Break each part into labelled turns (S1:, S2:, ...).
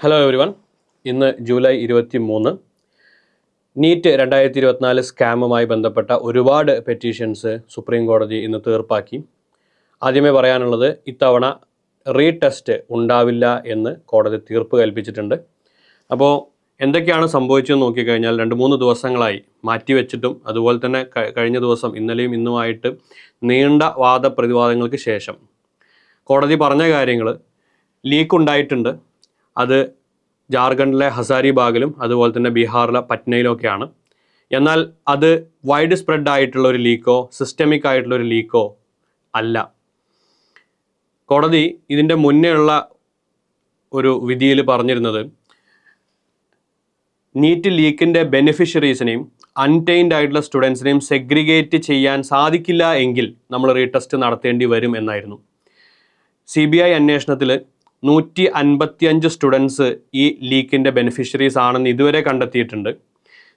S1: Hello everyone ഇന്ന് July ഇരുപത്തി മൂന്ന് നീറ്റ് രണ്ടായിരത്തി ഇരുപത്തിനാല് സ്കാമുമായി ബന്ധപ്പെട്ട ഒരുപാട് പെറ്റീഷൻസ് സുപ്രീം കോടതി ഇന്ന് തീർപ്പാക്കി. ആദ്യമേ പറയാനുള്ളത് ഇത്തവണ റീടെസ്റ്റ് ഉണ്ടാവില്ല എന്ന് കോടതി തീർപ്പ് കൽപ്പിച്ചിട്ടുണ്ട്. അപ്പോൾ എന്തൊക്കെയാണ് സംഭവിച്ചതെന്ന് നോക്കിക്കഴിഞ്ഞാൽ രണ്ട് മൂന്ന് ദിവസങ്ങളായി മാറ്റിവെച്ചിട്ടും അതുപോലെ തന്നെ കഴിഞ്ഞ ദിവസം ഇന്നലെയും ഇന്നുമായിട്ട് നീണ്ട വാദപ്രതിവാദങ്ങൾക്ക് ശേഷം കോടതി പറഞ്ഞ കാര്യങ്ങൾ ലീക്ക് ഉണ്ടായിട്ടുണ്ട് അത് ജാർഖണ്ഡിലെ ഹസാരിബാഗിലും അതുപോലെ തന്നെ ബീഹാറിലെ പറ്റ്നയിലൊക്കെയാണ് എന്നാൽ അത് വൈഡ് സ്പ്രെഡ് ആയിട്ടുള്ള ഒരു ലീക്കോ സിസ്റ്റമിക് ആയിട്ടുള്ള ഒരു ലീക്കോ അല്ല. കോടതി ഇതിന്റെ മുന്നേ ഉള്ള ഒരു വിധിയിൽ പറഞ്ഞിരുന്നത് നീറ്റ് ലീക്കിന്റെ ബെനിഫിഷ്യറീസിനെയും അൺടൈൻഡ് ആയിട്ടുള്ള സ്റ്റുഡൻസിനെയും സെഗ്രിഗേറ്റ് ചെയ്യാൻ സാധിക്കില്ല എങ്കിൽ നമ്മൾ റീടെസ്റ്റ് നടത്തേണ്ടി വരും എന്നായിരുന്നു. സി ബി ഐ അന്വേഷണത്തിൽ നൂറ്റി അൻപത്തിയഞ്ച് സ്റ്റുഡൻസ് ഈ ലീക്കിന്റെ ബെനിഫിഷ്യറീസ് ആണെന്ന് ഇതുവരെ കണ്ടെത്തിയിട്ടുണ്ട്.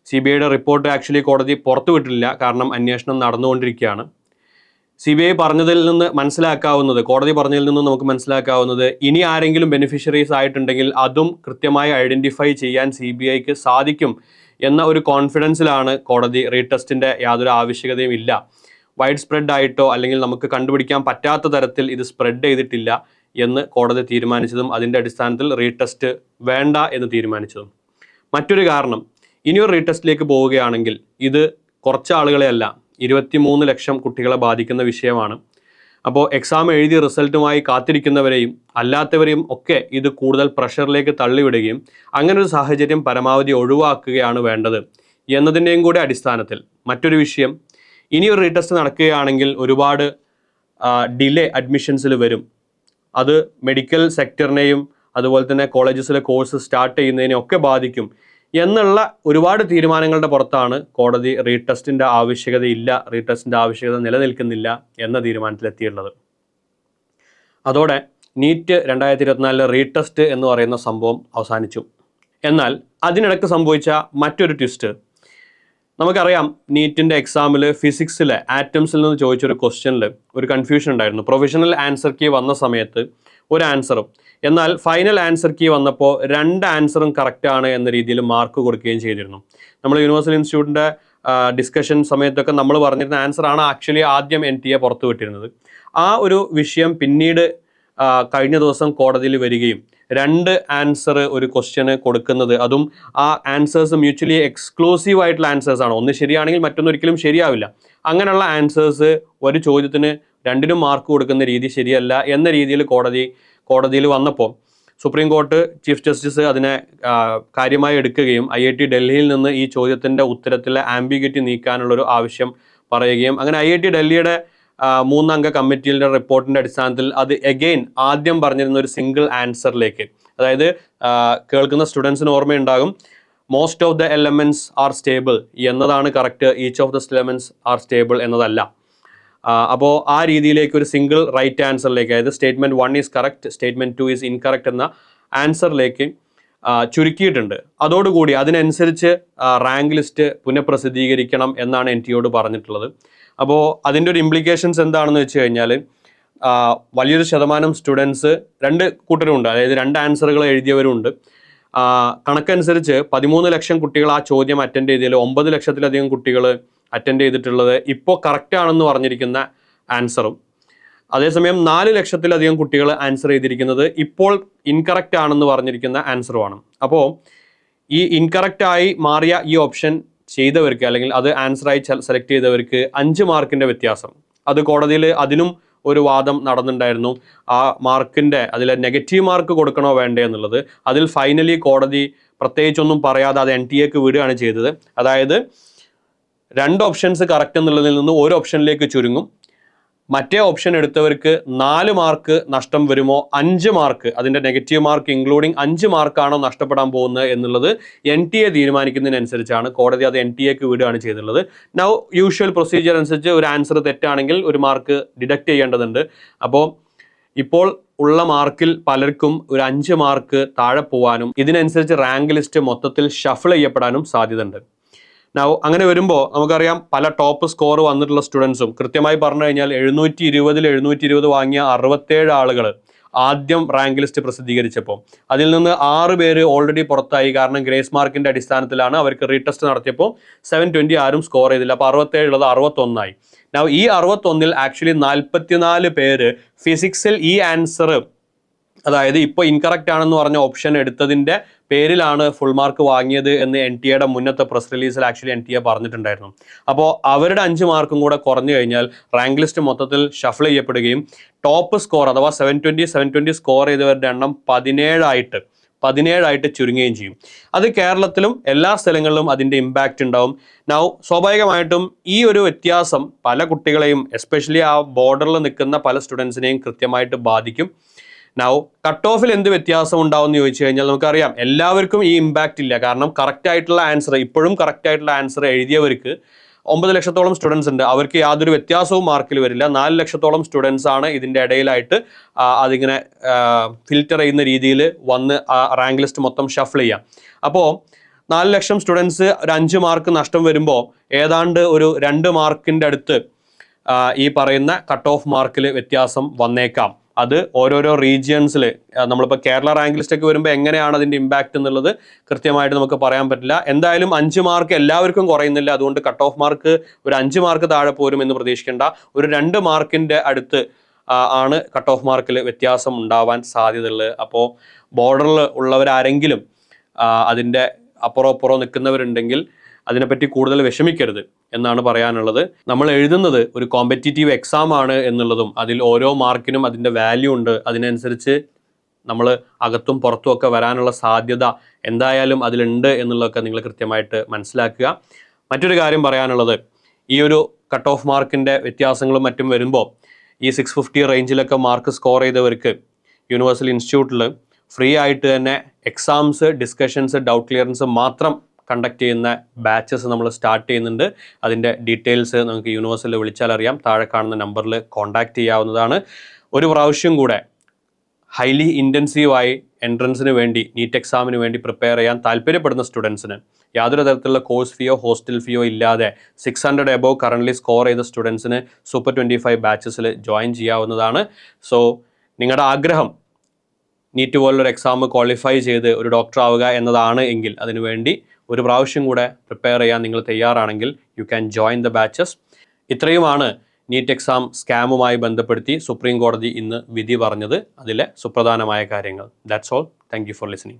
S1: സി ബി ഐയുടെ റിപ്പോർട്ട് ആക്ച്വലി കോടതി പുറത്തുവിട്ടില്ല കാരണം അന്വേഷണം നടന്നുകൊണ്ടിരിക്കുകയാണ്. സി ബി ഐ പറഞ്ഞതിൽ നിന്ന് മനസ്സിലാക്കാവുന്നത് കോടതി പറഞ്ഞതിൽ നിന്ന് നമുക്ക് മനസ്സിലാക്കാവുന്നത് ഇനി ആരെങ്കിലും ബെനിഫിഷ്യറീസ് ആയിട്ടുണ്ടെങ്കിൽ അതും കൃത്യമായി ഐഡന്റിഫൈ ചെയ്യാൻ സി ബി ഐക്ക് സാധിക്കും എന്ന ഒരു കോൺഫിഡൻസിലാണ് കോടതി റീടെസ്റ്റിന്റെ യാതൊരു ആവശ്യകതയും ഇല്ല. വൈഡ് സ്പ്രെഡ് ആയിട്ടോ അല്ലെങ്കിൽ നമുക്ക് കണ്ടുപിടിക്കാൻ പറ്റാത്ത തരത്തിൽ ഇത് സ്പ്രെഡ് ചെയ്തിട്ടില്ല. എന്ന് കോടതി തീരുമാനിച്ചതും അതിന്റെ അടിസ്ഥാനത്തിൽ റീടെസ്റ്റ് വേണ്ട എന്ന് തീരുമാനിച്ചതും. മറ്റൊരു കാരണം ഇനിയൊരു റീടെസ്റ്റിലേക്ക് പോവുകയാണെങ്കിൽ ഇത് കുറച്ച് ആളുകളെയല്ല ഇരുപത്തിമൂന്ന് ലക്ഷം കുട്ടികളെ ബാധിക്കുന്ന വിഷയമാണ്. അപ്പോൾ എക്സാം എഴുതി റിസൾട്ടുമായി കാത്തിരിക്കുന്നവരെയും അല്ലാത്തവരെയും ഒക്കെ ഇത് കൂടുതൽ പ്രഷറിലേക്ക് തള്ളിവിടുകയും അങ്ങനെ ഒരു സാഹചര്യം പരമാവധി ഒഴിവാക്കുകയാണ് വേണ്ടത് എന്നതിന്റെയും കൂടെ അടിസ്ഥാനത്തിൽ. മറ്റൊരു വിഷയം ഇനി ഒരു റീടെസ്റ്റ് നടക്കുകയാണെങ്കിൽ ഒരുപാട് ഡിലേ അഡ്മിഷൻസിൽ വരും. അത് മെഡിക്കൽ സെക്ടറിനെയും അതുപോലെ തന്നെ കോളേജസിലെ കോഴ്സ് സ്റ്റാർട്ട് ചെയ്യുന്നതിനെയും ഒക്കെ ബാധിക്കും. എന്നുള്ള ഒരുപാട് തീരുമാനങ്ങളുടെ പുറത്താണ് കോടതി റീടെസ്റ്റിന്റെ ആവശ്യകതയില്ല റീടെസ്റ്റിന്റെ ആവശ്യകത നിലനിൽക്കുന്നില്ല എന്ന തീരുമാനത്തിലെത്തിയിട്ടുള്ളത്. അതോടെ നീറ്റ് രണ്ടായിരത്തി ഇരുപത്തിനാലിലെ റീടെസ്റ്റ് എന്ന് പറയുന്ന സംഭവം അവസാനിച്ചു. എന്നാൽ അതിനിടയ്ക്ക് സംഭവിച്ച മറ്റൊരു ട്വിസ്റ്റ് നമുക്കറിയാം നീറ്റിന്റെ എക്സാമിൽ ഫിസിക്സിലെ ആറ്റംസിൽ നിന്ന് ചോദിച്ചൊരു ക്വസ്റ്റ്യനിൽ ഒരു കൺഫ്യൂഷൻ ഉണ്ടായിരുന്നു. പ്രൊഫഷണൽ ആൻസർ കീ വന്ന സമയത്ത് ഒരു ആൻസറും എന്നാൽ ഫൈനൽ ആൻസർ കീ വന്നപ്പോൾ രണ്ട് ആൻസറും കറക്റ്റാണ് എന്ന രീതിയിൽ മാർക്ക് കൊടുക്കുകയും ചെയ്തിരുന്നു. നമ്മൾ യൂണിവേഴ്സൽ ഇൻസ്റ്റിറ്റ്യൂട്ടിന്റെ ഡിസ്കഷൻ സമയത്തൊക്കെ നമ്മൾ പറഞ്ഞിരുന്ന ആൻസറാണ് ആക്ച്വലി ആദ്യം എൻ ടി എ പുറത്തു വിട്ടിരുന്നത്. ആ ഒരു വിഷയം പിന്നീട് കഴിഞ്ഞ ദിവസം കോടതിയിൽ വരികയും രണ്ട് ആൻസർ ഒരു ക്വസ്റ്റ്യന് കൊടുക്കുന്നത്. അതും ആ ആൻസേഴ്സ് മ്യൂച്വലി എക്സ്ക്ലൂസീവ് ആയിട്ടുള്ള ആൻസേഴ്സ് ആണ്. ഒന്ന് ശരിയാണെങ്കിൽ മറ്റൊന്നൊരിക്കലും ശരിയാവില്ല. അങ്ങനെയുള്ള ആൻസേഴ്സ് ഒരു ചോദ്യത്തിന് രണ്ടിനും മാർക്ക് കൊടുക്കുന്ന രീതി ശരിയല്ല എന്ന രീതിയിൽ കോടതി കോടതിയിൽ വന്നപ്പോൾ സുപ്രീം കോർട്ട് ചീഫ് ജസ്റ്റിസ് അതിനെ കാര്യമായി എടുക്കുകയും ഐ ഐ ടി ഡൽഹിയിൽ നിന്ന് ഈ ചോദ്യത്തിന്റെ ഉത്തരത്തിലെ ആംബിഗിറ്റി നീക്കാനുള്ളൊരു ആവശ്യം പറയുകയും അങ്ങനെ ഐ ഐ ടി ഡൽഹിയുടെ മൂന്നംഗ കമ്മിറ്റിയുടെ റിപ്പോർട്ടിന്റെ അടിസ്ഥാനത്തിൽ അത് എഗെയിൻ ആദ്യം പറഞ്ഞിരുന്ന ഒരു സിംഗിൾ ആൻസറിലേക്ക് അതായത് കേൾക്കുന്ന സ്റ്റുഡൻസിന് ഓർമ്മയുണ്ടാകും most of the elements are stable എന്നതാണ് correct each of the elements are stable എന്നതല്ല. അപ്പോൾ ആ രീതിയിലേക്ക് ഒരു സിംഗിൾ റൈറ്റ് ആൻസറിലേക്ക് അതായത് statement one is correct statement two is incorrect എന്ന ആൻസറിലേക്ക് ചുരുക്കിയിട്ടുണ്ട്. അതോടുകൂടി അതിനനുസരിച്ച് റാങ്ക് ലിസ്റ്റ് പുനഃപ്രസിദ്ധീകരിക്കണം എന്നാണ് എൻ ടിയോട് പറഞ്ഞിട്ടുള്ളത്. അപ്പോൾ അതിന്റെ ഒരു ഇംപ്ലിക്കേഷൻസ് എന്താണെന്ന് വെച്ച് കഴിഞ്ഞാൽ വലിയൊരു ശതമാനം സ്റ്റുഡൻസ് രണ്ട് കൂട്ടരുമുണ്ട് അതായത് രണ്ട് ആൻസറുകൾ എഴുതിയവരുണ്ട്. കണക്കനുസരിച്ച് പതിമൂന്ന് ലക്ഷം കുട്ടികൾ ആ ചോദ്യം അറ്റൻഡ് ചെയ്തതിൽ ഒമ്പത് ലക്ഷത്തിലധികം കുട്ടികൾ അറ്റൻഡ് ചെയ്തിട്ടുള്ളത് ഇപ്പോൾ കറക്റ്റ് ആണെന്ന് പറഞ്ഞിരിക്കുന്ന ആൻസറും അതേസമയം നാല് ലക്ഷത്തിലധികം കുട്ടികൾ ആൻസർ ചെയ്തിരിക്കുന്നത് ഇപ്പോൾ ഇൻകറക്റ്റ് ആണെന്ന് പറഞ്ഞിരിക്കുന്ന ആൻസറുമാണ് അപ്പോൾ ഈ ഇൻകറക്റ്റ് ആയി മാറിയ ഈ ഓപ്ഷൻ ചെയ്തവർക്ക് അല്ലെങ്കിൽ അത് ആൻസറായി സെലക്ട് ചെയ്തവർക്ക് അഞ്ച് മാർക്കിന്റെ വ്യത്യാസം. അത് കോടതിയിൽ അതിനും ഒരു വാദം നടന്നിട്ടുണ്ടായിരുന്നു. ആ മാർക്കിന്റെ അതിലെ നെഗറ്റീവ് മാർക്ക് കൊടുക്കണോ വേണ്ടേ എന്നുള്ളത്. അതിൽ ഫൈനലി കോടതി പ്രത്യേകിച്ചൊന്നും പറയാതെ അത് എൻ ടി എക്ക് വിടുകയാണ് ചെയ്തത്. അതായത് രണ്ട് ഓപ്ഷൻസ് കറക്റ്റ് എന്നുള്ളതിൽ നിന്ന് ഒരു ഓപ്ഷനിലേക്ക് ചുരുങ്ങും. മറ്റേ ഓപ്ഷൻ എടുത്തവർക്ക് നാല് മാർക്ക് നഷ്ടം വരുമോ? അഞ്ച് മാർക്ക് അതിന്റെ നെഗറ്റീവ് മാർക്ക് ഇൻക്ലൂഡിങ് അഞ്ച് മാർക്കാണോ നഷ്ടപ്പെടാൻ പോകുന്നത് എന്നുള്ളത് എൻ ടി എ തീരുമാനിക്കുന്നതിനനുസരിച്ചാണ്. കോടതി അത് എൻ ടി എക്ക് വിടുകയാണ് ചെയ്തിട്ടുള്ളത്. നൗ യൂഷ്വൽ പ്രൊസീജിയർ അനുസരിച്ച് ഒരു ആൻസർ തെറ്റാണെങ്കിൽ ഒരു മാർക്ക് ഡിഡക്റ്റ് ചെയ്യേണ്ടതുണ്ട്. അപ്പോൾ ഇപ്പോൾ ഉള്ള മാർക്കിൽ പലർക്കും ഒരു അഞ്ച് മാർക്ക് താഴെ പോവാനും ഇതിനനുസരിച്ച് റാങ്ക് ലിസ്റ്റ് മൊത്തത്തിൽ ഷഫിൾ ചെയ്യപ്പെടാനും സാധ്യതയുണ്ട്. നൗ അങ്ങനെ വരുമ്പോൾ നമുക്കറിയാം പല ടോപ്പ് സ്കോർ വന്നിട്ടുള്ള സ്റ്റുഡൻസും കൃത്യമായി പറഞ്ഞു കഴിഞ്ഞാൽ എഴുന്നൂറ്റി ഇരുപതിൽ എഴുന്നൂറ്റി ഇരുപത് വാങ്ങിയ അറുപത്തേഴ് ആളുകൾ ആദ്യം റാങ്ക് ലിസ്റ്റ് പ്രസിദ്ധീകരിച്ചപ്പോൾ അതിൽ നിന്ന് ആറ് പേര് ഓൾറെഡി പുറത്തായി. കാരണം ഗ്രേസ് മാർക്കിന്റെ അടിസ്ഥാനത്തിലാണ് അവർക്ക് റീടെസ്റ്റ് നടത്തിയപ്പോൾ സെവൻ ട്വന്റി ആരും സ്കോർ ചെയ്തില്ല. അപ്പോൾ അറുപത്തേഴ് ഉള്ളത് അറുപത്തൊന്നായി. ഈ അറുപത്തൊന്നിൽ ആക്ച്വലി നാൽപ്പത്തിനാല് പേര് ഫിസിക്സിൽ ഈ ആൻസർ അതായത് ഇപ്പോൾ ഇൻകറക്റ്റ് ആണെന്ന് പറഞ്ഞ ഓപ്ഷൻ എടുത്തതിന്റെ പേരിലാണ് ഫുൾ മാർക്ക് വാങ്ങിയത് എന്ന് എൻ ടി എയുടെ മുന്നത്തെ പ്രസ് റിലീസിൽ ആക്ച്വലി എൻ ടി എ പറഞ്ഞിട്ടുണ്ടായിരുന്നു. അപ്പോൾ അവരുടെ അഞ്ച് മാർക്കും കൂടെ കുറഞ്ഞു കഴിഞ്ഞാൽ റാങ്ക് ലിസ്റ്റ് മൊത്തത്തിൽ ഷഫിൾ ചെയ്യപ്പെടുകയും ടോപ്പ് സ്കോർ അഥവാ seven twenty seven twenty score ചെയ്തവരുടെ എണ്ണം പതിനേഴായിട്ട് പതിനേഴായിട്ട് ചുരുങ്ങുകയും ചെയ്യും. അത് കേരളത്തിലും എല്ലാ സ്ഥലങ്ങളിലും അതിന്റെ ഇമ്പാക്റ്റ് ഉണ്ടാവും. നൗ സ്വാഭാവികമായിട്ടും ഈ ഒരു വ്യത്യാസം പല കുട്ടികളെയും എസ്പെഷ്യലി ആ ബോർഡറിൽ നിൽക്കുന്ന പല സ്റ്റുഡൻസിനെയും കൃത്യമായിട്ട് ബാധിക്കും. നൗ കട്ട് ഓഫിൽ എന്ത് വ്യത്യാസം ഉണ്ടാവും എന്ന് ചോദിച്ചു കഴിഞ്ഞാൽ നമുക്കറിയാം. എല്ലാവർക്കും ഈ ഇമ്പാക്റ്റ് ഇല്ല. കാരണം കറക്റ്റ് ആയിട്ടുള്ള ആൻസർ ഇപ്പോഴും കറക്റ്റ് ആയിട്ടുള്ള ആൻസർ എഴുതിയവർക്ക് ഒമ്പത് ലക്ഷത്തോളം സ്റ്റുഡൻസ് ഉണ്ട്. അവർക്ക് യാതൊരു വ്യത്യാസവും മാർക്കിൽ വരില്ല. നാല് ലക്ഷത്തോളം സ്റ്റുഡൻസ് ആണ് ഇതിന്റെ ഇടയിലായിട്ട് അതിങ്ങനെ ഫിൽറ്റർ ചെയ്യുന്ന രീതിയിൽ വന്ന് റാങ്ക് ലിസ്റ്റ് മൊത്തം ഷഫിൾ ചെയ്യാം. അപ്പോൾ നാല് ലക്ഷം സ്റ്റുഡൻസ് ഒരു അഞ്ച് മാർക്ക് നഷ്ടം വരുമ്പോൾ ഏതാണ്ട് ഒരു രണ്ട് മാർക്കിന്റെ അടുത്ത് ഈ പറയുന്ന കട്ട് ഓഫ് മാർക്കിൽ വ്യത്യാസം വന്നേക്കാം. അത് ഓരോരോ റീജിയൻസിൽ നമ്മളിപ്പോൾ കേരള റാങ്ക് ലിസ്റ്റൊക്കെ വരുമ്പോൾ എങ്ങനെയാണ് അതിന്റെ ഇമ്പാക്റ്റ് എന്നുള്ളത് കൃത്യമായിട്ട് നമുക്ക് പറയാൻ പറ്റില്ല. എന്തായാലും അഞ്ച് മാർക്ക് എല്ലാവർക്കും കുറയുന്നില്ല. അതുകൊണ്ട് കട്ട് ഓഫ് മാർക്ക് ഒരു അഞ്ച് മാർക്ക് താഴെ പോരും എന്ന് പ്രതീക്ഷിക്കേണ്ട. ഒരു രണ്ട് മാർക്കിന്റെ അടുത്ത് ആണ് കട്ട് ഓഫ് മാർക്കിൽ വ്യത്യാസം ഉണ്ടാവാൻ സാധ്യതയുള്ളത്. അപ്പോൾ ബോർഡറിൽ ഉള്ളവരാരെങ്കിലും അതിന്റെ അപ്പുറം അപ്പുറം നിൽക്കുന്നവരുണ്ടെങ്കിൽ അതിനെപ്പറ്റി കൂടുതൽ വിഷമിക്കരുത് എന്നാണ് പറയാനുള്ളത്. നമ്മൾ എഴുതുന്നത് ഒരു കോമ്പറ്റീറ്റീവ് എക്സാം ആണ് എന്നുള്ളതും അതിൽ ഓരോ മാർക്കിനും അതിന്റെ വാല്യൂ ഉണ്ട്. അതിനനുസരിച്ച് നമ്മൾ അകത്തും പുറത്തും ഒക്കെ വരാനുള്ള സാധ്യത എന്തായാലും അതിലുണ്ട് എന്നുള്ളതൊക്കെ നിങ്ങൾ കൃത്യമായിട്ട് മനസ്സിലാക്കുക. മറ്റൊരു കാര്യം പറയാനുള്ളത് ഈ ഒരു കട്ട് ഓഫ് മാർക്കിന്റെ വ്യത്യാസങ്ങളും മറ്റും വരുമ്പോൾ ഈ സിക്സ് ഫിഫ്റ്റി റേഞ്ചിലൊക്കെ മാർക്ക് സ്കോർ ചെയ്തവർക്ക് യൂണിവേഴ്സൽ ഇൻസ്റ്റിറ്റ്യൂട്ടിൽ ഫ്രീ ആയിട്ട് തന്നെ എക്സാംസ് ഡിസ്കഷൻസ് ഡൗട്ട് ക്ലിയറൻസ് മാത്രം കണ്ടക്ട് ചെയ്യുന്ന ബാച്ചസ് നമ്മൾ സ്റ്റാർട്ട് ചെയ്യുന്നുണ്ട്. അതിന്റെ ഡീറ്റെയിൽസ് നമുക്ക് യൂണിവേഴ്സിൽ വിളിച്ചാൽ അറിയാം. താഴെ കാണുന്ന നമ്പറിൽ കോൺടാക്ട് ചെയ്യാവുന്നതാണ്. ഒരു പ്രാവശ്യം കൂടെ ഹൈലി ഇന്റൻസീവായി എൻട്രൻസിന് വേണ്ടി നീറ്റ് എക്സാമിന് വേണ്ടി പ്രിപ്പയർ ചെയ്യാൻ താല്പര്യപ്പെടുന്ന സ്റ്റുഡൻസിന് യാതൊരു തരത്തിലുള്ള കോഴ്സ് ഫീയോ ഹോസ്റ്റൽ ഫീയോ ഇല്ലാതെ six hundred above currently score ചെയ്ത സ്റ്റുഡൻസിന് സൂപ്പർ ട്വന്റി ഫൈവ് ബാച്ചസിൽ ജോയിൻ ചെയ്യാവുന്നതാണ്. സോ നിങ്ങളുടെ ആഗ്രഹം നീറ്റ് പോലുള്ളൊരു എക്സാം ക്വാളിഫൈ ചെയ്ത് ഒരു ഡോക്ടർ ആവുക എന്നതാണ് എങ്കിൽ അതിനുവേണ്ടി ഒരു പ്രാവശ്യം കൂടെ പ്രിപ്പയർ ചെയ്യാൻ നിങ്ങൾ തയ്യാറാണെങ്കിൽ you can join the batches ഇത്രയുമാണ് നീറ്റ് എക്സാം സ്കാമുമായി ബന്ധപ്പെടുത്തി സുപ്രീം കോടതി ഇന്ന് വിധി പറഞ്ഞത്. അതിലെ സുപ്രധാനമായ കാര്യങ്ങൾ. That's all thank you for listening